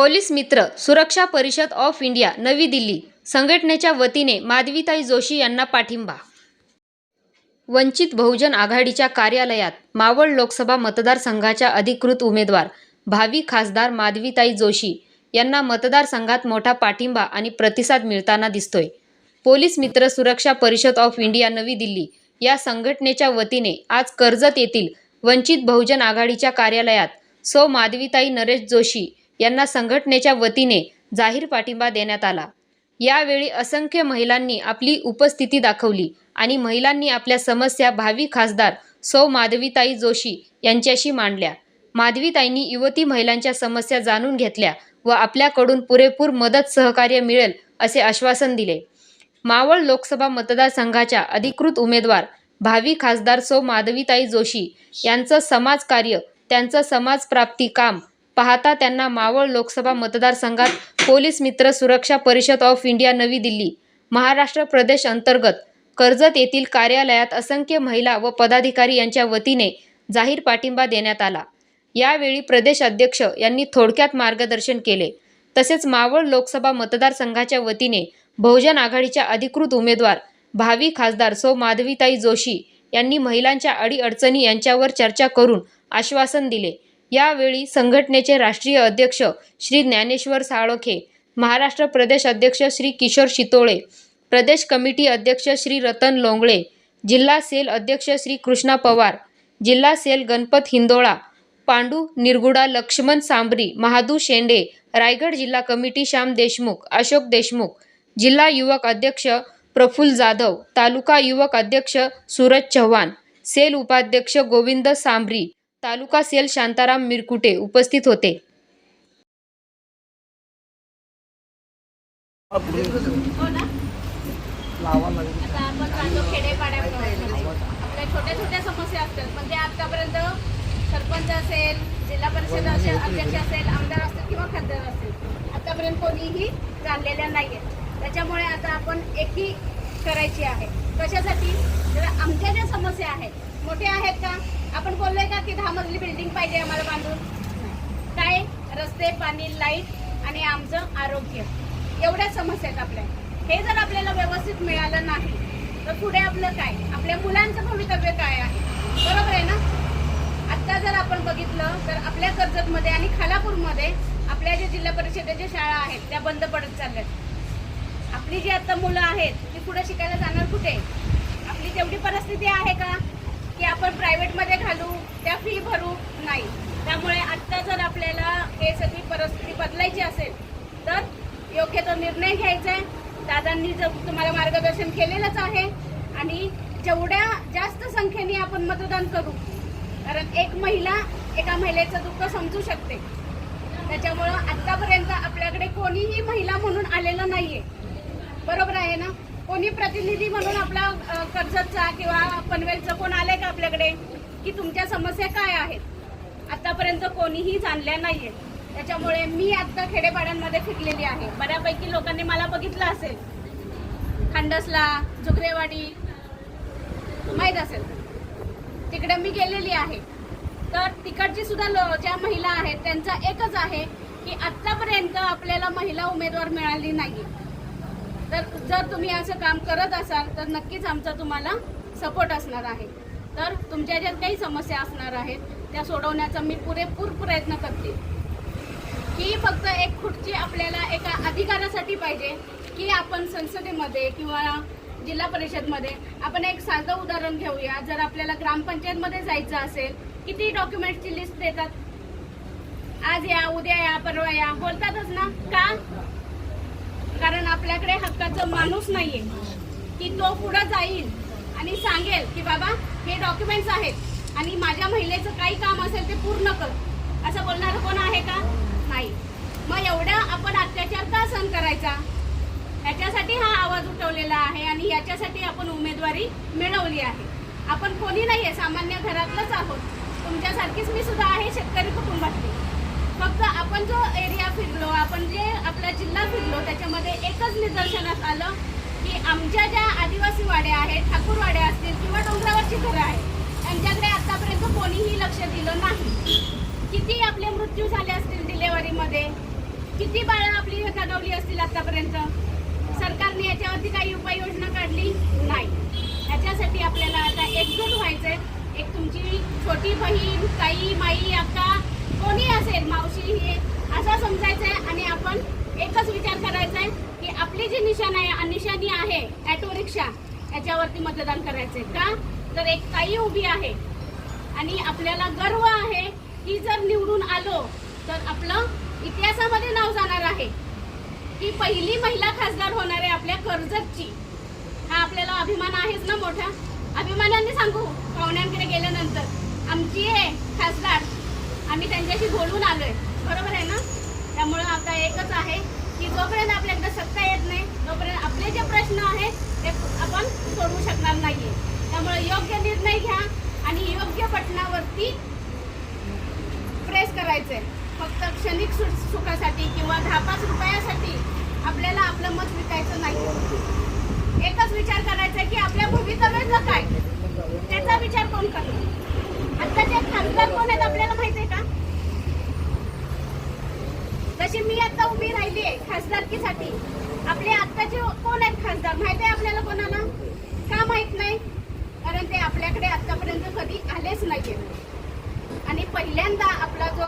Police मित्र सुरक्षा परिषद ऑफ इंडिया नवी दिल्ली संघटनेच्या वतीने माधवीताई जोशी यांना पाठिंबा. वंचित बहुजन आघाडीच्या कार्यालयात मावळ लोकसभा मतदारसंघाच्या अधिकृत उमेदवार भावी खासदार माधवीताई जोशी यांना मतदारसंघात मोठा पाठिंबा आणि प्रतिसाद मिळताना दिसतोय. पोलीस मित्र सुरक्षा परिषद ऑफ इंडिया नवी दिल्ली या संघटनेच्या वतीने आज कर्जत येथील वंचित बहुजन आघाडीच्या कार्यालयात सौ माधवीताई नरेश जोशी यांना संघटनेच्या वतीने जाहीर पाठिंबा देण्यात आला. यावेळी असंख्य महिलांनी आपली उपस्थिती दाखवली आणि महिलांनी आपल्या समस्या भावी खासदार सौ माधवीताई जोशी यांच्याशी मांडल्या. माधवीताईंनी युवती महिलांच्या समस्या जाणून घेतल्या व आपल्याकडून पुरेपूर मदत सहकार्य मिळेल असे आश्वासन दिले. मावळ लोकसभा मतदारसंघाच्या अधिकृत उमेदवार भावी खासदार सौ माधवीताई जोशी यांचं समाजकार्य त्यांचं समाजप्राप्ती काम पाहता त्यांना मावळ लोकसभा मतदारसंघात पोलीस मित्र सुरक्षा परिषद ऑफ इंडिया नवी दिल्ली महाराष्ट्र प्रदेश अंतर्गत कर्जत येथील कार्यालयात असंख्य महिला व पदाधिकारी यांच्या वतीने जाहीर पाठिंबा देण्यात आला. यावेळी प्रदेश अध्यक्ष यांनी थोडक्यात मार्गदर्शन केले. तसेच मावळ लोकसभा मतदारसंघाच्या वतीने बहुजन आघाडीच्या अधिकृत उमेदवार भावी खासदार सौ माधवीताई जोशी यांनी महिलांच्या अडीअडचणी यांच्यावर चर्चा करून आश्वासन दिले. यावेळी संघटनेचे राष्ट्रीय अध्यक्ष श्री ज्ञानेश्वर साळोखे महाराष्ट्र प्रदेश अध्यक्ष श्री किशोर शितोळे प्रदेश कमिटी अध्यक्ष श्री रतन लोंगळे जिल्हा सेल अध्यक्ष श्री कृष्णा पवार जिल्हा सेल गणपत हिंदोळा पांडू निरगुडा लक्ष्मण सांबरी महादू शेंडे रायगड जिल्हा कमिटी श्याम देशमुख अशोक देशमुख जिल्हा युवक अध्यक्ष प्रफुल्ल जाधव तालुका युवक अध्यक्ष सूरज चव्हाण सेल उपाध्यक्ष गोविंद सांभरी तालुका सेल शांताराम मिरकुटे उपस्थित होते. आता आपण राहतो खेडेपाड्यामध्ये आपल्या छोट्या छोट्या समस्या असतात पण ते आतापर्यंत सरपंच असेल जिल्हा परिषद असेल अध्यक्ष असेल आमदार असतील किंवा खासदार असेल आतापर्यंत कोणीही जाणलेल्या नाही आहेत त्याच्यामुळे आता आपण एकी करायची आहे. कशासाठी? तर आमच्या ज्या समस्या आहेत मोठ्या आहेत का? आपण बोललोय का की दहा मजली बिल्डिंग पाहिजे आम्हाला बांधून? काय? रस्ते पाणी लाइट आणि आमचं आरोग्य. एवढ्या समस्या आहेत आपल्या. हे जर आपल्याला व्यवस्थित मिळालं नाही तर पुढे आपलं काय? आपल्या मुलांचं भवितव्य काय आहे? बरोबर आहे ना? आत्ता जर आपण बघितलं तर आपल्या कर्जतमध्ये आणि खालापूरमध्ये आपल्या ज्या जिल्हा परिषदेच्या शाळा आहेत त्या बंद पडत चालल्यात. आपली जी आता मुलं आहेत ती पुढे शिकायला जाणार कुठे? आपली तेवढी परिस्थिती आहे का? की आपण प्रायव्हेटमध्ये घालू त्या फी भरू नाही. त्यामुळे आत्ता जर आपल्याला हे सगळी परिस्थिती बदलायची असेल तर योग्य तो निर्णय घ्यायचा आहे. दादांनी जर तुम्हाला मार्गदर्शन केलेलंच आहे आणि जेवढ्या जास्त संख्येने आपण मतदान करू कारण एक महिला एका महिलेचं दुःख समजू शकते. त्याच्यामुळं आत्तापर्यंत आपल्याकडे कोणीही महिला म्हणून आलेलं नाहीये. बरोबर आहे ना? कोणी प्रतिनिधी म्हणून आपला कर्जतचा किंवा पनवेलचा कोण आलाय का आपल्याकडे? की तुमच्या समस्या काय आहेत? आतापर्यंत कोणीही जाणल्या नाहीये त्याच्यामुळे मी आता खेडेपाड्यांमध्ये फिरलेली आहे. बऱ्यापैकी लोकांनी मला बघितलं असेल. खंडसला झुकरेवाडी माहीत असेल. तिकडे मी गेलेली आहे. तर तिकडची सुद्धा लो ज्या महिला आहेत त्यांचा एकच आहे की आतापर्यंत आपल्याला महिला उमेदवार मिळाली नाही तर जर तुम्ही असं काम करत असाल तर नक्कीच आमचा तुम्हाला सपोर्ट असणार आहे. तर तुमच्या ज्या काही समस्या असणार आहेत त्या सोडवण्याचा मी पुरेपूर प्रयत्न करते. ही फक्त एक खुर्ची आपल्याला एका अधिकारासाठी पाहिजे की आपण संसदेमध्ये किंवा जिल्हा परिषदमध्ये आपण एक साधं उदाहरण घेऊया. जर आपल्याला ग्रामपंचायतमध्ये जायचं असेल किती डॉक्युमेंट्सची लिस्ट देतात? आज या उद्या या परवा या बोलतातच ना? कारण आपल्याकडे हक्काचा माणूस नाहीये. की तो पुढे जाईल आणि सांगेल की बाबा हे डॉक्युमेंट्स आहेत आणि माझ्या महिलेचं काही काम असेल ते पूर्ण कर. असं बोलणारं कोण आहे का? नाही. मग एवढा आपण अत्याचार का सहन करायचा? याच्यासाठी हा आवाज उठवलेला आहे आणि याच्यासाठी आपण उमेदवारी मिळवली आहे. आपण कोणी नाही आहे सामान्य घरातलंच आहोत. तुमच्यासारखीच मी सुद्धा आहे शेतकरी कुटुंबातली. फक्त आपण जो एरिया फिरलो आपण जे आपला जिल्हा फिरलो त्याच्यामध्ये एकच निदर्शनास आलं की आमच्या ज्या आदिवासी वाड्या आहेत ठाकूरवाड्या असतील किंवा डोंगरावरची घरं आहेत त्यांच्याकडे आतापर्यंत कोणीही लक्ष दिलं नाही. किती आपले मृत्यू झाले असतील डिलेवरीमध्ये? किती बाळं आपली गगवली असतील आतापर्यंत? सरकारने याच्यावरती काही उपाययोजना काढली नाही. याच्यासाठी आपल्याला आता एकजूट व्हायचंय. एक तुमची छोटी बहीण ताई माई अक्का कोणी असेल मावशी हे असं समजायचं आहे आणि आपण एकच विचार करायचा आहे की आपली जी निशाण आहे निशाणी आहे ॲटो रिक्षा याच्यावरती मतदान करायचंय. का? तर एक ताई उभी आहे आणि आपल्याला गर्व आहे की जर निवडून आलो तर आपलं इतिहासामध्ये नाव जाणार आहे. की पहिली महिला खासदार होणार आहे आपल्या कर्जतची. हा आपल्याला अभिमान आहेच ना मोठा? अभिमानाने सांगू पाहुण्यांकडे गेल्यानंतर आमची आहे खासदार आम्ही त्यांच्याशी बोलून आलोय. बरोबर आहे ना? त्यामुळं आता एकच आहे की जोपर्यंत आपल्याकडं सत्ता येत नाही तोपर्यंत आपले जे प्रश्न आहेत ते आपण सोडवू शकणार नाहीये. त्यामुळे योग्य निर्णय घ्या आणि योग्य बटनावरती प्रेस करायचंय. फक्त क्षणिक सु- सुखासाठी किंवा दहा पाच रुपयासाठी आपल्याला आपलं मत विकायचं नाही. एकच विचार करायचा की आपल्या भवितव्याचं काय? त्याचा विचार कोण करतो आत्ताचे खासदार कोण आहेत आपल्याला माहिती आहे का तशी मी आता उभी राहिली आहे खासदारकीसाठी. आपले आत्ताचे कोण आहेत खासदार? माहिती आहे आपल्याला कोणाला? का माहीत नाही? कारण ते आपल्याकडे आतापर्यंत कधी आलेच नाहीये. आणि पहिल्यांदा आपला जो